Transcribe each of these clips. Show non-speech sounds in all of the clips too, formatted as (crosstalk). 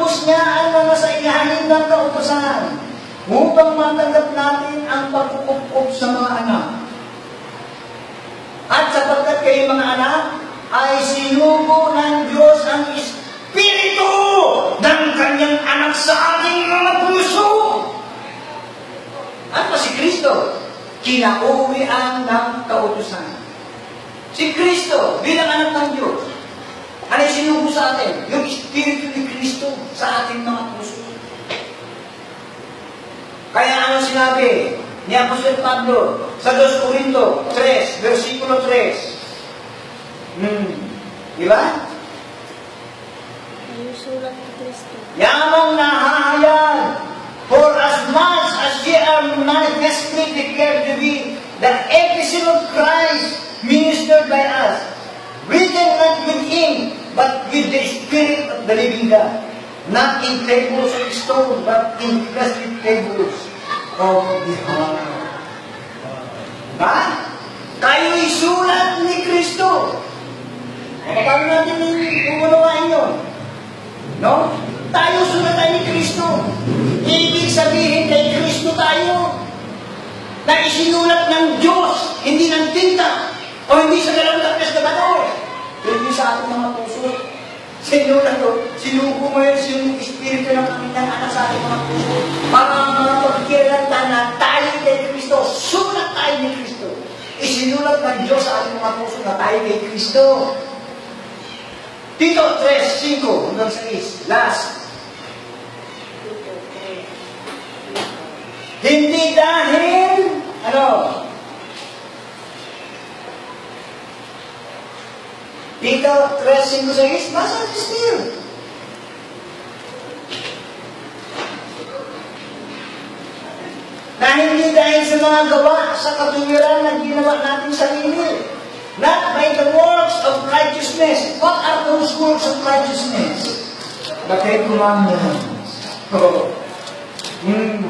pinatubos niya ang mga sa ilalim ng kautosan upang matanggap natin ang pagkukup sa mga anak. At sapagkat kayo mga anak, ay sinugo ng Diyos ang Espiritu ng kanyang anak sa ating mga puso. Ano si Kristo? Kinauwian ng kautusan. Si Kristo, bilang anak ng Diyos, ano sinugo sa atin? Yung Espiritu ni sa ating mga puso. Kaya ano sinabi ni Apostol Pablo sa 2 Corinto 3, versikulo 3? Hmm. Di ba? Sulat ni Kristo. Yamang nahahayag, for as much as ye are manifestly declared to be the epistle of Christ ministered by us, written not with ink, but with the Spirit of the living God, not in tables of stone, but in fleshly tables of the heart. Diba? Kayo'y sulat ni Kristo. Kaya natin yung unawain yun. No? Tayo sunatan ni Kristo. Ibig sabihin kay Kristo tayo na isinulat ng Diyos, hindi ng tinta o hindi sa dalawang tapos na bato. Sinulat ko, sinuko mo yun yung Espiritu ng kanilang anak sa ating mga puso para mapagkiratan na tayo kay Kristo, sulat tayo ni Kristo. Isinulat ng Diyos sa ating mga puso na tayo kay Kristo. Tito 3, 5, hanggang 6. Last. Hindi dahil, ano? Tito 3, 5, 6, nasa still. Na hindi dahil sa mga gawa sa katuwiran na ginawa natin sarili. Not by the works of righteousness. What are those works of righteousness? The Ten Commandments. Oh. (laughs) Hmm.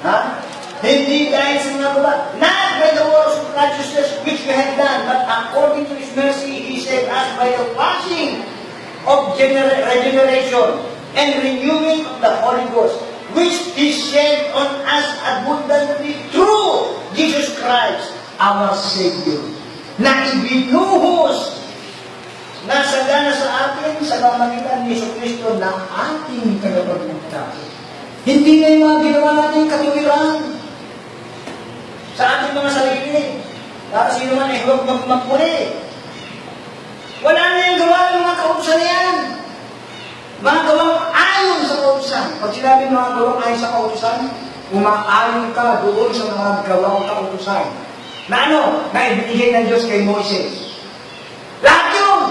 Ha? Hindi dahil sa mga gawa. Not by the works of righteousness which we have done, but according to His mercy, He saved us by the washing of gener- regeneration and renewing of the Holy Ghost, which He shed on us abundantly through Jesus Christ, our Savior, na ibinuhos na sagana sa atin sa pamagitan ni Yesu Kristo na ating tagapagligtas. Hindi na yung mga ginawa natin katuwiran sa ating mga sarili. Para sino man ay huwag mag magpuli. Wala na yung gawa ng mga kautusan na yan. Mga gawang ayon sa kautusan. Pag sinabi mga gawang ayon sa kautusan, umaayon ka doon sa mga gawang kautusan. Na ano? Na ibinigay ng Diyos kay Moises. Lahat yun!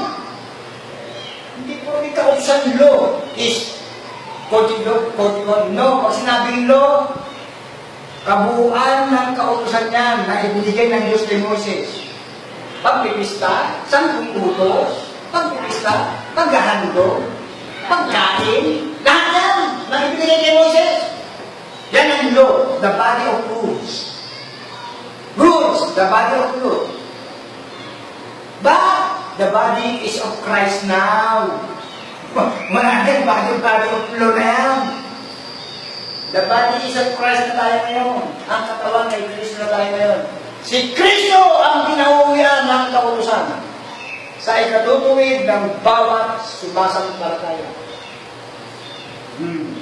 Hindi po rin kautusan law is Code law, code law. No, pag sinabing law, kabuuan ng kautusan yan na ibinigay ng Diyos kay Moses. Pagpipista, sampung utos, pagpipista, paghahando, pagkain, lahat yan na ibinigay kay Moses. Yan ang law, the body of rules. Rules, the body of law. But the body is of Christ now. (laughs) Wala din body, body of law na yan. The body is of Christ na tayo ngayon. Ang katawan ay Kristo na tayo ngayon. Si Kristo ang kinauwian ng kautusan sa ikatutuwid ng bawat sumasampalataya. Hmm.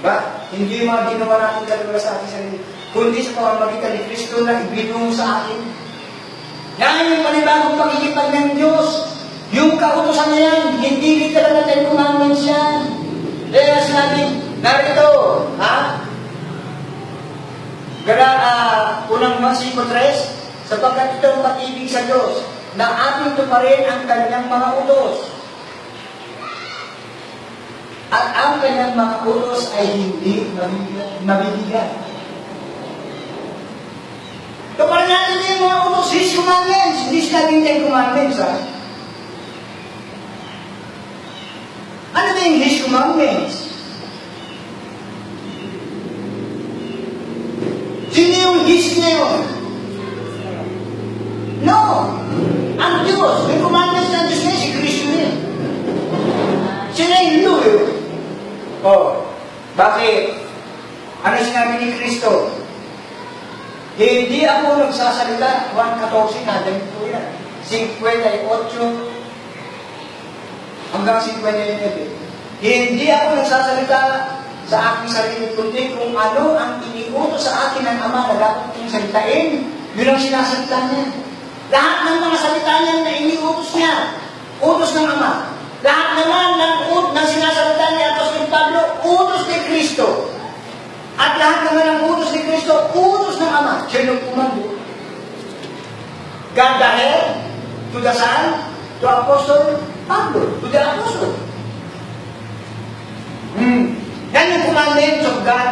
Ba? Hindi yung mga ginawa natin talaga sa ating sarili, kundi sa pamamagitan ni Kristo na ibinungo sa atin. Yan yung panibagong pakikipag ng Diyos. Yung kautosan na yan, hindi rin talaga Ten Commandments yan. Kaya sinabi, narito, ha? Gara, ah, unang versikulo 3, sapagkat ito ang pag-ibig sa Diyos, na ating tuparin ang kanyang mga utos. At ang kanyang mga utos ay hindi mabibigat. Tuparin natin yung mga utos, His commandments. Hindi sinabing Ten Commandments, ha? Ano ba His commandments? Sino yung His na yun? No! Ang Diyos, may commandments ng Diyos na yun, si Kristo na yun. Sino yung you yun? Bakit? Ano sinabi ni Kristo? Hindi ako nagsasalita. 1.14 na, dahil po yan. 58 hanggang 59. Hindi ako nagsasalita sa aking sarili, kundi kung ano ang iniutos sa akin ng Ama na dapat kong salitain, yun ang sinasalita niya. Lahat ng mga salita niya na iniutos niya, utos ng Ama. Lahat naman ng, ng sinasalita ni Apostol Pablo, utos ni Kristo. At lahat naman ng utos ni Kristo, utos ng Ama. Siya yung kumando. God the head, to the Son, to Apostle Pablo, to the Apostle. Hmm. Yan yung commandments of God.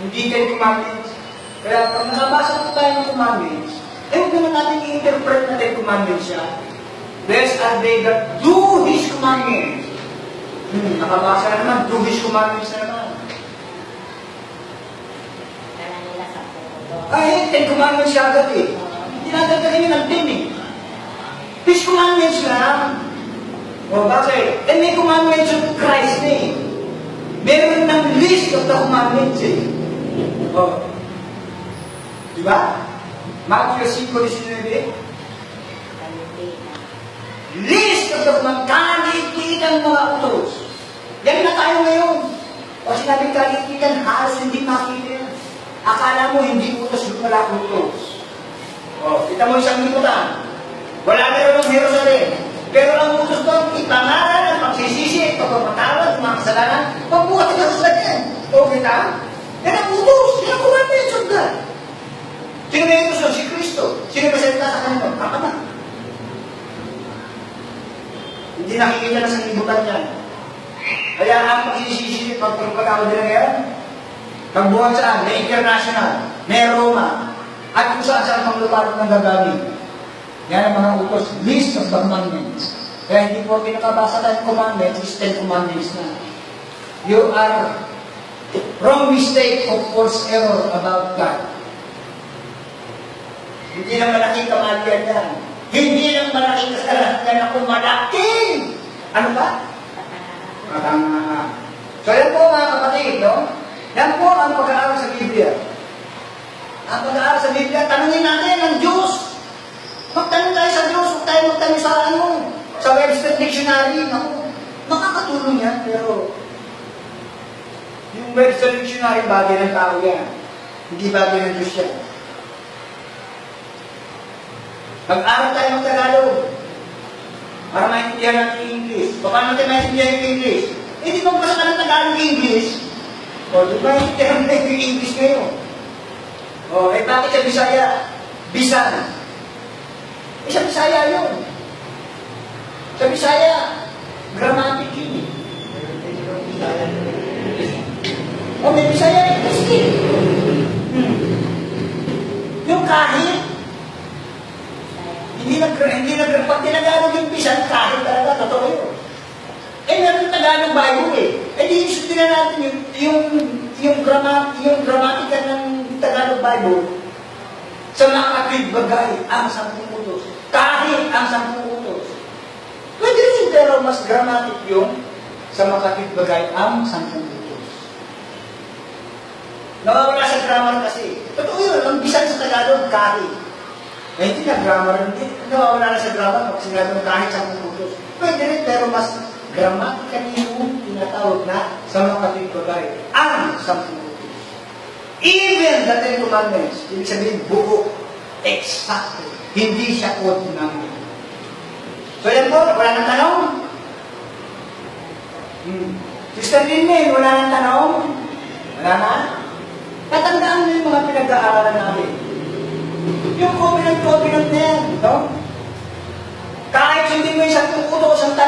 Hindi kayo commandments. Kaya pag nakabasa po tayo ng commandments, eh huwag naman natin i-interpret natin commandments siya. Blessed are they that do His commandments. Hmm, nakabasa na naman, His commandments na naman. Ay, Ten Commandments siya agad eh. Natin kami ng ten eh. His commandments lang. O bakit? Eh, may commandments of Christ na eh. Meron ng list of the commandments eh. O. Di ba? Matthew 5.19 Kalitina. List of the commandments. Kalitikan mga utos. Ngayon. O sinabi kalitikan, halos hindi makita yan. Akala mo hindi utos, yung wala utos. O, kita mo isang liputan. Wala na ang Jerusalem. Pero ang utos doon, ipangalan ang pagsisisi, pagpamatawad, mga kasalanan, pagbuhat ng Jerusalem. O kita? Yan ang utos. Yan ang commandments of God. Sino may utos? Si Kristo. Sino may salita sa kanila? Ang Ama. Hindi nakikita na sa libutan yan. Kaya ang pagsisisi, pagpagpatawad nila ngayon, pagbuhat saan? May international, may Roma, at kung saan saan pang luparan ng gagamit. Yan ang mga utos, list of commandments. Kaya hindi po pinakabasa tayo commandments, is ten commandments na. You are wrong mistake of false error about God. Hindi lang malaking kamalian yan. Hindi lang malaking kasalanan yan ako malaking. Ano ba? Matanga. So yan po mga kapatid, no? Yan po ang pag-aaral sa Biblia. Ang pag-aaral sa Biblia, tanungin natin ang Diyos. Magtanong tayo sa Diyos, huwag tayo magtanong sa ano, sa Webster Dictionary. Naku, makakatulong yan, pero yung Webster Dictionary, bagay ng tao yan. Hindi bagay ng Diyos yan. Mag-aral tayo ng Tagalog. Para maintindihan natin yung English. Paano natin maintindihan yung English? Eh, di magbasa ka ng Tagalog English. O, di ba maintindihan natin yung English ngayon? O, eh bakit sa Bisaya? Bisan. Eh, sa Bisaya yun. Sa Bisaya, grammatic yun eh. O, may Bisaya eh, kasi. Hmm. Yung kahit, hindi nag hindi nag pag tinagalog yung bisan, kahit talaga, totoo yun. Meron Tagalog Bible eh. Eh, di isipin na natin yung, yung, yung, grama, yung gramatika ng Tagalog Bible sa nakatid bagay ang sampung utos. Kahit ang sampung utos. Pwede rin, pero mas dramatic yung sa makatid bagay ang sampung utos. Nawawala sa grammar kasi. Totoo yun, ang bisan sa Tagalog, kahit. Eh, hindi na grammar, hindi. Nawawala na sa grammar pag sinabi mo kahit sa utos. Pwede rin, pero mas grammatically yung tinatawag na sa mga kapitulay. Ang sampung utos. Even the Ten Commandments, ibig sabihin buo, exacto. Hindi siya ordinary. So yan po, wala nang tanong? Hmm. Sister Lynn, wala nang tanong? Wala na? Tatandaan mo yung mga pinag-aaralan natin. Yung covenant, covenant na yan, no? Kahit hindi mo isang utos ang tanong,